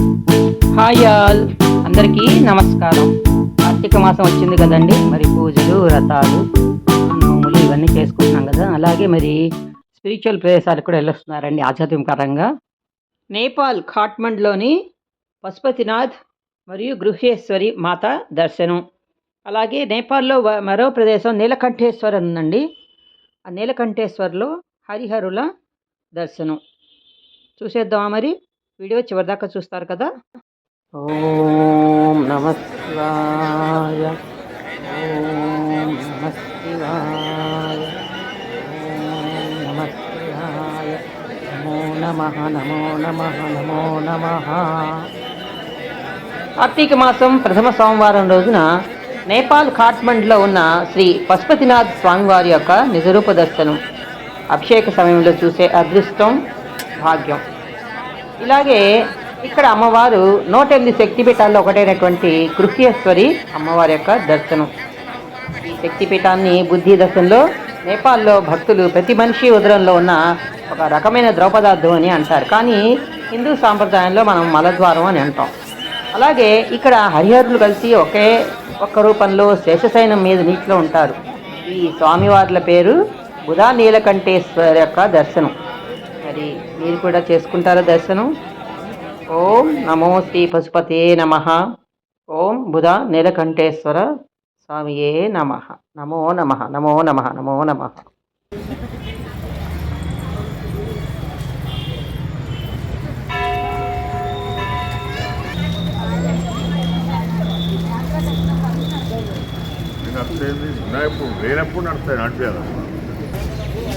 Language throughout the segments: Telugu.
Hi all. అందరికీ నమస్కారం. కార్తీక మాసం వచ్చింది కదండి. మరి పూజలు వ్రతాలు నోములు ఇవన్నీ చేసుకుంటున్నాం కదా. అలాగే మరి స్పిరిచువల్ ప్రదేశాలకు కూడా వెళ్ళొస్తున్నారండి ఆధ్యాత్మికరంగా నేపాల్ ఖాట్మండ్లోని పశుపతినాథ్ మరియు గృహేశ్వరి మాత దర్శనం. అలాగే నేపాల్లో మరో ప్రదేశం నీలకంఠేశ్వర్ ఉందండి ఆ నీలకంఠేశ్వర్లో హరిహరుల దర్శనం. చూసేద్దామా మరి? వీడియో చివరిదాకా చూస్తారు కదా? ఓం నమ ఓం నమో నమ నమో నమ నమో నమ. కార్తీక మాసం ప్రథమ సోమవారం రోజున నేపాల్ ఖాట్మండ్లో ఉన్న శ్రీ పశుపతినాథ్ స్వామివారి యొక్క నిజరూప దర్శనం. అభిషేక సమయంలో చూసే అదృష్టం భాగ్యం. ఇలాగే ఇక్కడ అమ్మవారు నూట ఎనిమిది శక్తిపీఠాల్లో ఒకటైనటువంటి కృష్యేశ్వరి అమ్మవారి యొక్క దర్శనం. ఈ శక్తిపీఠాన్ని బుద్ధి దశలో నేపాల్లో భక్తులు ప్రతి మనిషి ఉదరంలో ఉన్న ఒక రకమైన ద్రౌపదార్థం అని అంటారు. కానీ హిందూ సాంప్రదాయంలో మనం మలద్వారం అని అంటాం. అలాగే ఇక్కడ హరిహరులు కలిసి ఒకే ఒక్క రూపంలో శేషశయనం మీద నీటిలో ఉంటారు. ఈ స్వామివార్ల పేరు బుధా నీలకంఠేశ్వర యొక్క దర్శనం. మరి మీరు కూడా చేసుకుంటారా దర్శనం? ఓం నమో శ్రీ పశుపతే నమ. ఓం బుధ నీలకంఠేశ్వర స్వామియే నమ. నమో నమ. నమో నమ. నమో నమ. నడిచేది ఇప్పుడు లేనప్పుడు నడుస్తాయి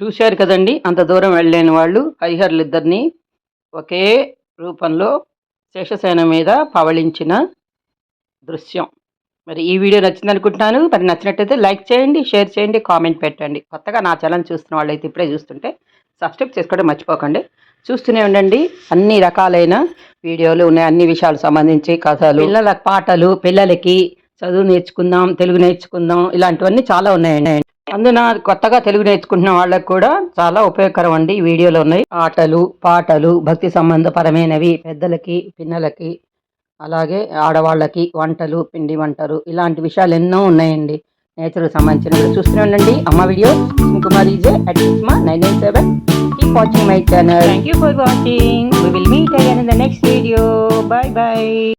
చూశారు కదండి అంత దూరం వెళ్ళలేని వాళ్ళు హరిహరులిద్దరినీ ఒకే రూపంలో శేషసేన మీద పవళించిన దృశ్యం. మరి ఈ వీడియో నచ్చింది అనుకుంటున్నాను మరి నచ్చినట్టయితే లైక్ చేయండి షేర్ చేయండి కామెంట్ పెట్టండి. కొత్తగా నా ఛానల్ చూస్తున్న వాళ్ళైతే ఇప్పుడే చూస్తుంటే సబ్స్క్రైబ్ చేసుకోవడం మర్చిపోకండి. చూస్తూనే ఉండండి. అన్ని రకాలైన వీడియోలు ఉన్నాయి. అన్ని విషయాలు సంబంధించి కథలు పిల్లల పాటలు పిల్లలకి చదువు నేర్చుకుందాం తెలుగు నేర్చుకుందాం ఇలాంటివన్నీ చాలా ఉన్నాయండి. అందున కొత్తగా తెలుగు నేర్చుకుంటున్న వాళ్ళకి కూడా చాలా ఉపయోగకరం అండి ఈ ఉన్నాయి. ఆటలు పాటలు భక్తి సంబంధపరమైనవి పెద్దలకి పిన్నలకి అలాగే ఆడవాళ్ళకి వంటలు పిండి వంటలు ఇలాంటి విషయాలు ఎన్నో ఉన్నాయండి. నేచర్కి సంబంధించిన చూస్తూనే ఉండండి. అమ్మ వీడియో కుమార్ ఈజే అట్ ఇస్మా nine nine seven. keep watching my channel. Thank you for watching. We will meet again in the next video. Bye bye.